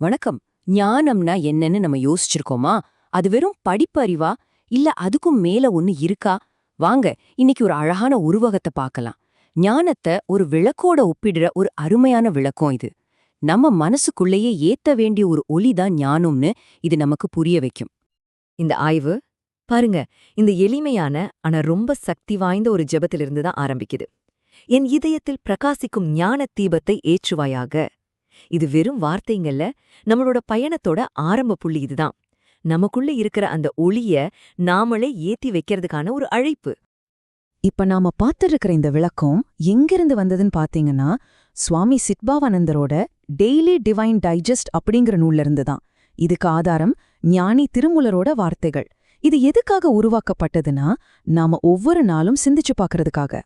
வணக்கம். ஞானம்னா என்னன்னு நம்ம யோசிச்சிருக்கோமா? அது வெறும் படிப்பறிவா? இல்ல அதுக்கும் மேல ஒன்னு இருக்கா? வாங்க இன்னைக்கு ஒரு அழகான உருவகத்தை பார்க்கலாம். ஞானத்தை ஒரு விளக்கோட ஒப்பிடுற ஒரு அருமையான விளக்கம் இது. நம்ம மனசுக்குள்ளேயே ஏத்த வேண்டிய ஒரு ஒளிதான் ஞானம்னு இது நமக்கு புரிய வைக்கும். இந்த ஆய்வு பாருங்க இந்த எளிமையான ஆனா ரொம்ப சக்தி வாய்ந்த ஒரு ஜெபத்திலிருந்து தான் ஆரம்பிக்குது. என் இதயத்தில் பிரகாசிக்கும் ஞான தீபத்தை ஏற்றுவாயாக. இது வெறும் வார்த்தைங்கல்ல நம்மளோட பயணத்தோட ஆரம்ப புள்ளி இதுதான். நமக்குள்ள இருக்கிற அந்த ஒளிய நாமளே ஏத்தி வைக்கிறதுக்கான ஒரு அழைப்பு. இப்ப நாம பார்த்திருக்கிற இந்த விளக்கம் எங்கிருந்து வந்ததுன்னு பாத்தீங்கன்னா சுவாமி சித்பாவானந்தரோட டெய்லி டிவைன் டைஜஸ்ட் அப்படிங்கிற நூல்ல இருந்து தான். இதுக்கு ஆதாரம் ஞானி திருமுலரோட வார்த்தைகள். இது எதுக்காக உருவாக்கப்பட்டதுன்னா நாம ஒவ்வொரு நாளும் சிந்திச்சு பார்க்கறதுக்காக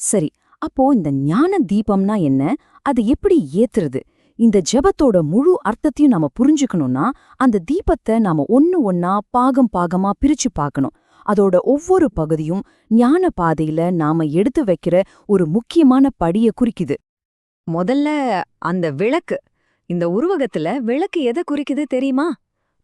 சரி அப்போ இந்த ஞான தீபம்னா என்ன? அது எப்படி ஏத்துறது? இந்த ஜெபத்தோட முழு அர்த்தத்தையும் நாம புரிஞ்சுக்கணும்னா அந்த தீபத்தை நாம ஒன்னு ஒன்னா பாகம் பாகமா பிரிச்சு பார்க்கணும். அதோட ஒவ்வொரு பகுதியும் ஞான பாதையில நாம எடுத்து வைக்கிற ஒரு முக்கியமான படிய குறிக்குது. முதல்ல அந்த விளக்கு. இந்த உருவகத்துல விளக்கு எதை குறிக்குது தெரியுமா?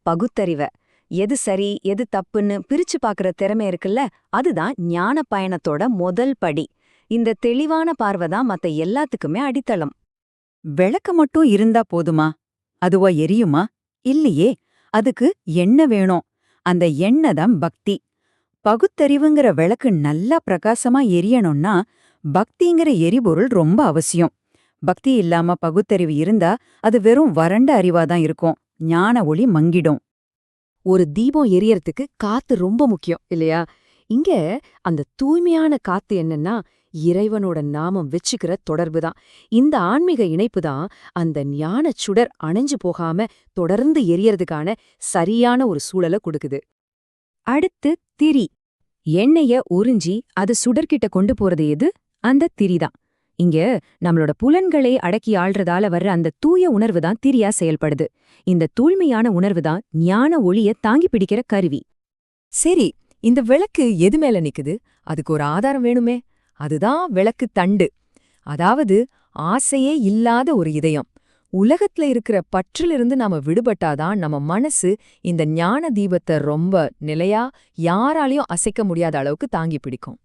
பகுத்தறிவ. எது சரி எது தப்புன்னு பிரிச்சு பார்க்கற திறமை இருக்குல்ல அதுதான் ஞான பயணத்தோட முதல் படி. இந்த தெளிவான பார்வை தான் மத்த எல்லாத்துக்குமே அடித்தளம். விளக்கு மட்டும் இருந்தா போதுமா? அதுவா எரியுமா? இல்லையே அதுக்கு எண்ணெய் வேணும். அந்த எண்ணெய் தான் பக்தி. பகுத்தறிவுங்கிற விளக்கு நல்லா பிரகாசமா எரியணும்னா பக்திங்கிற எரிபொருள் ரொம்ப அவசியம். பக்தி இல்லாம பகுத்தறிவு இருந்தா அது வெறும் வறண்ட அறிவாதான் இருக்கும். ஞான ஒளி மங்கிடும். ஒரு தீபம் எரியறதுக்கு காத்து ரொம்ப முக்கியம் இல்லையா? இங்க அந்த தூய்மையான காத்து என்னன்னா இறைவனோட நாமம் வச்சுக்கிற தொடர்பு தான் இந்த ஆன்மீக இணைப்பு தான் அந்த ஞான சுடர் அணைஞ்சு போகாம தொடர்ந்து எரியறதுக்கான சரியான ஒரு சூழலை கொடுக்குது. அடுத்து திரி. எண்ணெய உறிஞ்சி அது சுடர்கிட்ட கொண்டு போறது எது? அந்த திரிதான். இங்க நம்மளோட புலன்களை அடக்கி ஆள்றதால வர்ற அந்த தூய உணர்வு தான் திரியா செயல்படுது. இந்த தூய்மையான உணர்வு தான் ஞான ஒளிய தாங்கி பிடிக்கிற கருவி. சரி இந்த விளக்கு எது மேல நிக்குது? அதுக்கு ஒரு ஆதாரம் வேணுமே. அதுதான் விளக்கு தண்டு. அதாவது ஆசையே இல்லாத ஒரு இதயம். உலகத்துல இருக்கிற பற்றிலிருந்து நாம விடுபட்டாதான் நம்ம மனசு இந்த ஞான தீபத்தை ரொம்ப நிலையா யாராலையும் அசைக்க முடியாத அளவுக்கு தாங்கி பிடிக்கும்.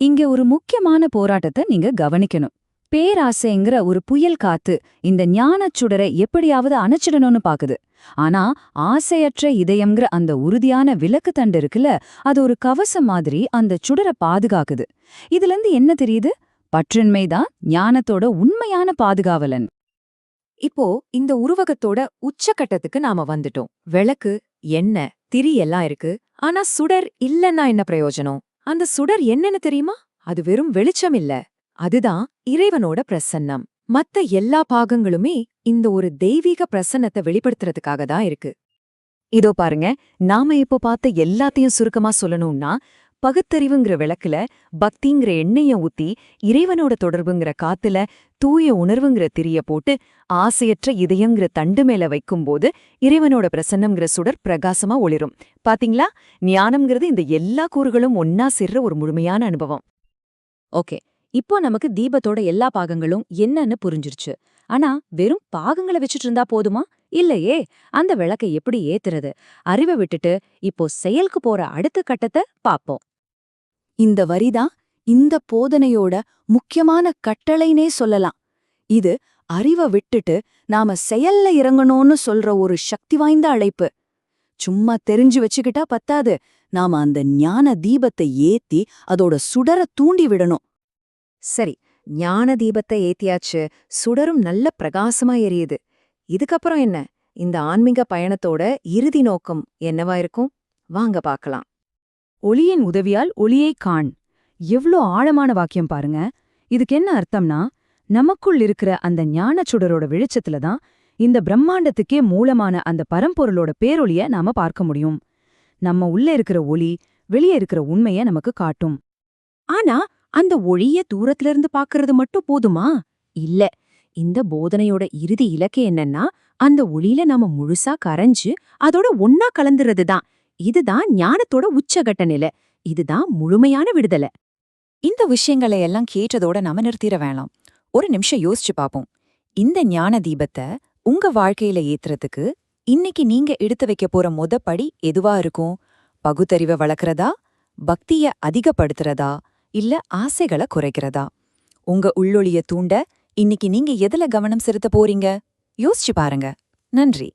இங்க ஒரு முக்கியமான போராட்டத்தை நீங்க கவனிக்கணும். பேராசைங்கிற ஒரு புயல் காத்து இந்த ஞானச் சுடரை எப்படியாவது அணைச்சிடணும்னு பாக்குது. ஆனா ஆசையற்ற இதயம்ங்கிற அந்த உறுதியான விளக்கு தண்டு இருக்குல்ல அது ஒரு கவசம் மாதிரி அந்த சுடரை பாதுகாக்குது. இதுல இருந்து என்ன தெரியுது? பற்றின்மைதான் ஞானத்தோட உண்மையான பாதுகாவலன். இப்போ இந்த உருவகத்தோட உச்சக்கட்டத்துக்கு நாம வந்துட்டோம். விளக்கு என்ன திரி எல்லாம் இருக்கு. ஆனா சுடர் இல்லன்னா என்ன பிரயோஜனம்? அந்த சுடர் என்னன்னு தெரியுமா? அது வெறும் வெளிச்சம் இல்ல. அதுதான் இறைவனோட பிரசன்னம். மத்த எல்லா பாகங்களுமே இந்த ஒரு தெய்வீக பிரசன்னத்தை வெளிப்படுத்துறதுக்காக தான் இருக்கு. இதோ பாருங்க நாம இப்போ பார்த்த எல்லாத்தையும் சுருக்கமா சொல்லணும்னா பகுத்தறிவுங்கிற விளக்குல பக்திங்கிற எண்ணெய ஊத்தி இறைவனோட தொடர்புங்கிற காத்துல தூய உணர்வுங்கிற திரிய போட்டு ஆசையற்ற இதயங்கிற தண்டு மேல வைக்கும்போது இறைவனோட பிரசன்னம்ங்கிற சுடர் பிரகாசமா ஒளிரும். பாத்தீங்களா? ஞானம்ங்கிறது இந்த எல்லா கூறுகளும் ஒன்னா சேர்ற ஒரு முழுமையான அனுபவம். ஓகே. இப்போ நமக்கு தீபத்தோட எல்லா பாகங்களும் என்னன்னு புரிஞ்சிருச்சு. ஆனா வெறும் பாகங்களை வச்சுட்டு இருந்தா போதுமா? இல்லையே. அந்த விளக்கை எப்படி ஏத்துறது? அறிவை விட்டுட்டு இப்போ செயலுக்கு போற அடுத்த கட்டத்தை பாப்போம் இந்த வரிதான் இந்த போதனையோட முக்கியமான கட்டளைனே சொல்லலாம். இது அறிவை விட்டுட்டு நாம செயல்ல இறங்கணும்னு சொல்ற ஒரு சக்தி வாய்ந்த அழைப்பு. சும்மா தெரிஞ்சு வச்சுக்கிட்டா பத்தாது. நாம அந்த ஞான தீபத்தை ஏத்தி அதோட சுடர தூண்டி விடணும். சரி ஞான தீபத்தை ஏத்தியாச்சு சுடரும் நல்ல பிரகாசமா எரியுது. இதுக்கப்புறம் என்ன? இந்த ஆன்மீக பயணத்தோட இறுதி நோக்கம் என்னவா இருக்கும்? வாங்க பார்க்கலாம். ஒளியின் உதவியால் ஒளியை காண். எவ்ளோ ஆழமான வாக்கியம் பாருங்க. இதுக்கு என்ன அர்த்தம்னா நமக்குள் இருக்கிற அந்த ஞானச் சுடரோட வெளிச்சத்துல தான் இந்த பிரம்மாண்டத்துக்கே மூலமான அந்த பரம்பொருளோட பேரொளிய நாம பார்க்க முடியும். நம்ம உள்ள இருக்கிற ஒளி வெளியே இருக்கிற உண்மைய நமக்கு காட்டும். ஆனா அந்த ஒளிய தூரத்துல இருந்து பாக்குறது மட்டும் போதுமா? இல்ல. இந்த போதனையோட இறுதி இலக்கு என்னன்னா அந்த ஒளியில நாம முழுசா கரைஞ்சு அதோட ஒன்னா கலந்துறது தான். இதுதான் ஞானத்தோட உச்சகட்ட நிலை. இதுதான் முழுமையான விடுதலை. இந்த விஷயங்களை எல்லாம் கேட்டதோட நாம நிறுத்திட வேணாம். ஒரு நிமிஷம் யோசிச்சு பாப்போம். இந்த ஞான தீபத்தை உங்க வாழ்க்கையில ஏத்துறதுக்கு இன்னைக்கு நீங்க எடுத்து வைக்க போற மொத படி எதுவா இருக்கும்? பகுத்தறிவை வளர்க்கறதா? பக்திய அதிகப்படுத்துறதா? இல்ல ஆசைகளை குறைக்கிறதா? உங்க உள்ளொளிய தூண்ட இன்னைக்கு நீங்க எதுல கவனம் செலுத்த போறீங்க? யோசிச்சு பாருங்க. நன்றி.